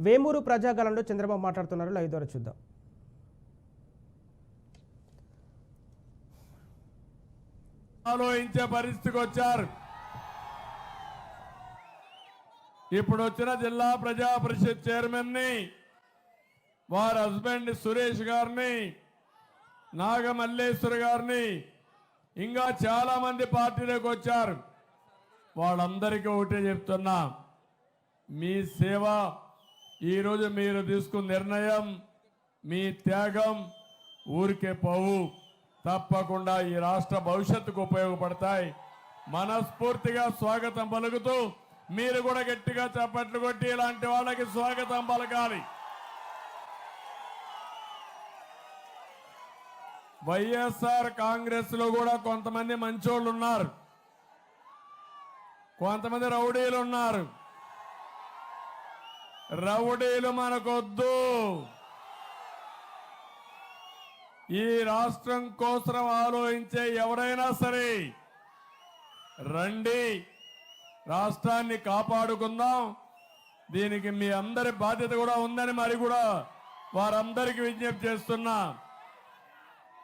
వేమూరు ప్రజాగాలంలో చంద్రబాబు మాట్లాడుతున్నారు. లైవ్ ద్వారా చూద్దాం. ఆలోచించే పరిస్థితికి వచ్చారు. ఇప్పుడు వచ్చిన జిల్లా ప్రజా పరిషత్ చైర్మన్ని వారి హస్బెండ్ సురేష్ గారిని నాగమల్లేశ్వర్ గారిని ఇంకా చాలా మంది పార్టీలోకి వచ్చారు. వాళ్ళందరికీ ఒకటే చెప్తున్నా మీ సేవ ఈరోజు మీరు తీసుకున్న నిర్ణయం మీ త్యాగం ఊరికే పోవు. తప్పకుండా ఈ రాష్ట్ర భవిష్యత్తుకు ఉపయోగపడతాయి. మనస్ఫూర్తిగా స్వాగతం పలుకుతూ మీరు కూడా గట్టిగా చప్పట్లు కొట్టి ఇలాంటి వాళ్ళకి స్వాగతం పలకాలి. వైఎస్ఆర్ కాంగ్రెస్లో కూడా కొంతమంది మంచోళ్ళు ఉన్నారు కొంతమంది రౌడీలు ఉన్నారు రౌడీలు మనకొద్దు. ఈ రాష్ట్రం కోసం ఆలోచించే ఎవరైనా సరే రండి రాష్ట్రాన్ని కాపాడుకుందాం. దీనికి మీ అందరి బాధ్యత కూడా ఉందని మరి కూడా వారందరికీ విజ్ఞప్తి చేస్తున్నా.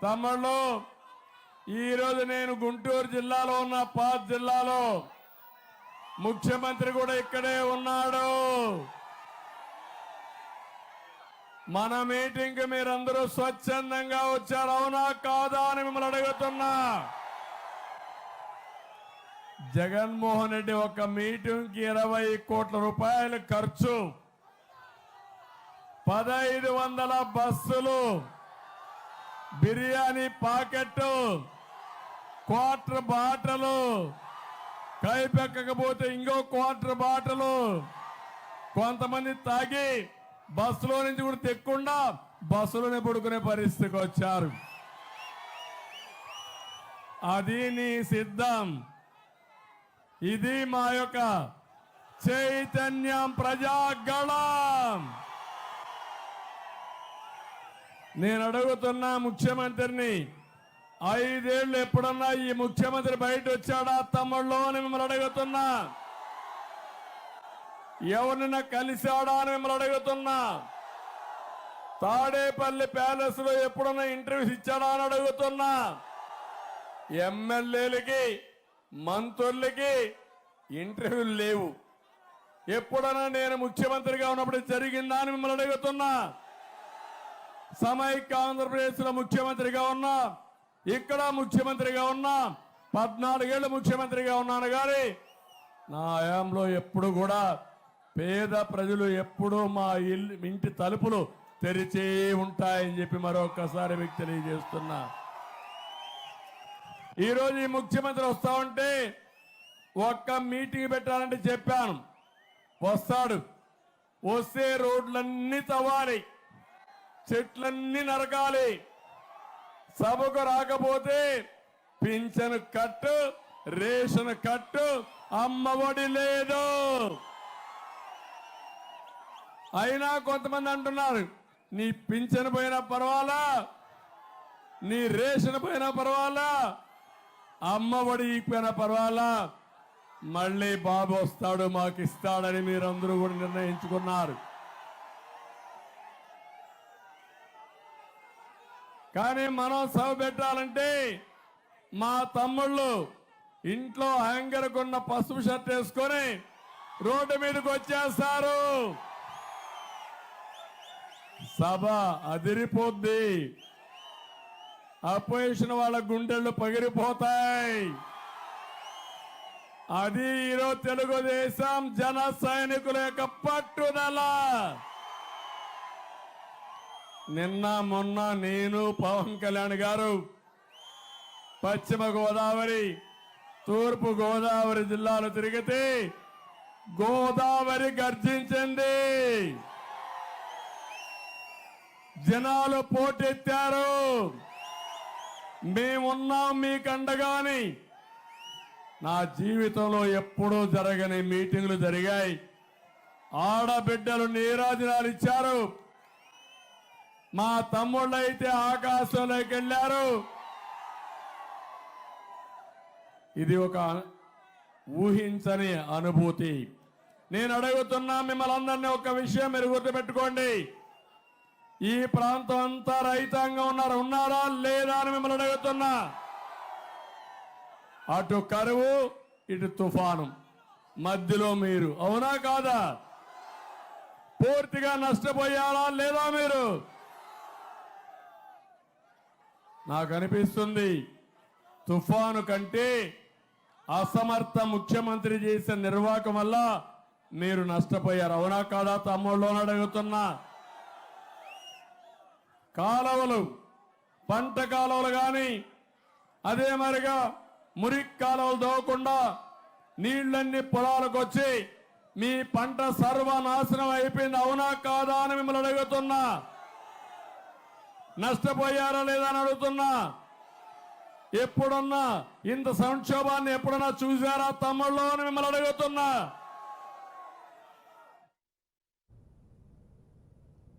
తమళ్ళు ఈరోజు నేను గుంటూరు జిల్లాలో ఉన్న పాత్ జిల్లాలో ముఖ్యమంత్రి కూడా ఇక్కడే ఉన్నాడు. మన మీటింగ్ మీరందరూ స్వచ్ఛందంగా వచ్చారు. అవునా కాదా అని మిమ్మల్ని అడుగుతున్నా. జగన్మోహన్ రెడ్డి ఒక మీటింగ్కి ఇరవై కోట్ల రూపాయలు ఖర్చు. పదహైదు వందల బస్సులు. బిర్యానీ పాకెట్ క్వార్టర్ బాటలు. కైపెక్కకపోతే ఇంకో క్వార్టర్ బాటలు. కొంతమంది తాగి బస్సులో నుంచి కూడా తెక్కుండా బస్సులోనే పడుకునే పరిస్థితికి వచ్చారు. అది నీ సిద్ధం. ఇది మా యొక్క చైతన్యం ప్రజాగళం నేను అడుగుతున్నా ముఖ్యమంత్రిని ఐదేళ్ళు ఎప్పుడన్నా ఈ ముఖ్యమంత్రి బయట వచ్చాడా తమ్ముళ్ళు అని మిమ్మల్ని అడుగుతున్నా. ఎవరినైనా కలిశాడా అని మిమ్మల్ని అడుగుతున్నా. తాడేపల్లి ప్యాలెస్లో ఎప్పుడన్నా ఇంటర్వ్యూస్ ఇచ్చాడా అని అడుగుతున్నా. ఎమ్మెల్యేలకి మంత్రులకి ఇంటర్వ్యూలు లేవు. ఎప్పుడన్నా నేను ముఖ్యమంత్రిగా ఉన్నప్పుడు జరిగిందా అని మిమ్మల్ని అడుగుతున్నా. సమైక్య ఆంధ్రప్రదేశ్లో ముఖ్యమంత్రిగా ఉన్నా ఇక్కడ ముఖ్యమంత్రిగా ఉన్నా పద్నాలుగేళ్ళు ముఖ్యమంత్రిగా ఉన్నాను కానీ నా హయాంలో ఎప్పుడు కూడా పేద ప్రజలు ఎప్పుడూ మా ఇల్లు ఇంటి తలుపులు తెరిచే ఉంటాయని చెప్పి మరొకసారి మీకు తెలియజేస్తున్నా. ఈరోజు ఈ ముఖ్యమంత్రి వస్తా ఉంటే ఒక్క మీటింగ్ పెట్టాలంటే చెప్పాను. వస్తాడు. వస్తే రోడ్లన్నీ తవ్వాలి. చెట్లన్నీ నరకాలి. సభకు రాకపోతే పింఛను కట్టు రేషన్ కట్టు అమ్మఒడి లేదు. అయినా కొంతమంది అంటున్నారు నీ పింఛను పోయినా పర్వాలా? నీ రేషన్ పోయినా పర్వాలా? అమ్మ ఒడి ఈపోయినా పర్వాలా? మళ్ళీ బాబు వస్తాడు మాకు ఇస్తాడని మీరందరూ కూడా నిర్ణయించుకున్నారు. కానీ మనం సభ పెట్టాలంటే మా తమ్ముళ్ళు ఇంట్లో హ్యాంగర్కున్న పసుపు షర్ట్ వేసుకొని రోడ్డు మీదకి వచ్చేస్తారు. సభ అదిరిపోద్ది. అపోజిషన్ వాళ్ళ గుండెళ్ళు పగిలిపోతాయి. అది ఈరోజు తెలుగుదేశం జన సైనికుల యొక్క పట్టుదల. నిన్న మొన్న నేను పవన్ కళ్యాణ్ గారు పశ్చిమ గోదావరి తూర్పు గోదావరి జిల్లాలో తిరిగితే గోదావరి గర్జించింది. జనాలు పోటెత్తారు. మేమున్నాం మీకు అండగాని నా జీవితంలో ఎప్పుడూ జరగని మీటింగ్లు జరిగాయి. ఆడబిడ్డలు నీరాజనాలు ఇచ్చారు. మా తమ్ముళ్ళు అయితే ఆకాశంలోకి వెళ్ళారు. ఇది ఒక ఊహించని అనుభూతి. నేను అడుగుతున్నా మిమ్మల్ని అందరినీ ఒక విషయం మీరు గుర్తుపెట్టుకోండి. ఈ ప్రాంతం అంతా రైతాంగం ఉన్నారు. ఉన్నారా? లేదా అని మిమ్మల్ని అడుగుతున్నా. అటు కరువు ఇటు తుఫాను. మధ్యలో మీరు. అవునా కాదా? పూర్తిగా నష్టపోయారా లేదా మీరు? నాకు అనిపిస్తుంది తుఫాను కంటే అసమర్థ ముఖ్యమంత్రి చేసిన నిర్వాహకం వల్ల మీరు నష్టపోయారు. అవునా కాదా? తమ్ముళ్ళు అడుగుతున్నా. కాలువలు పంట కాలువలు కానీ అదే మరిగా మురికి కాలువలు దోవకుండా నీళ్ళన్నీ పొలాలకు వచ్చి మీ పంట సర్వనాశనం అయిపోయింది. అవునా కాదా అని మిమ్మల్ని అడుగుతున్నా. నష్టపోయారా లేదా అని అడుగుతున్నా. ఎప్పుడున్నా ఇంత సంక్షోభాన్ని ఎప్పుడన్నా చూసారా తమ్ముళ్ళు అని మిమ్మల్ని అడుగుతున్నా.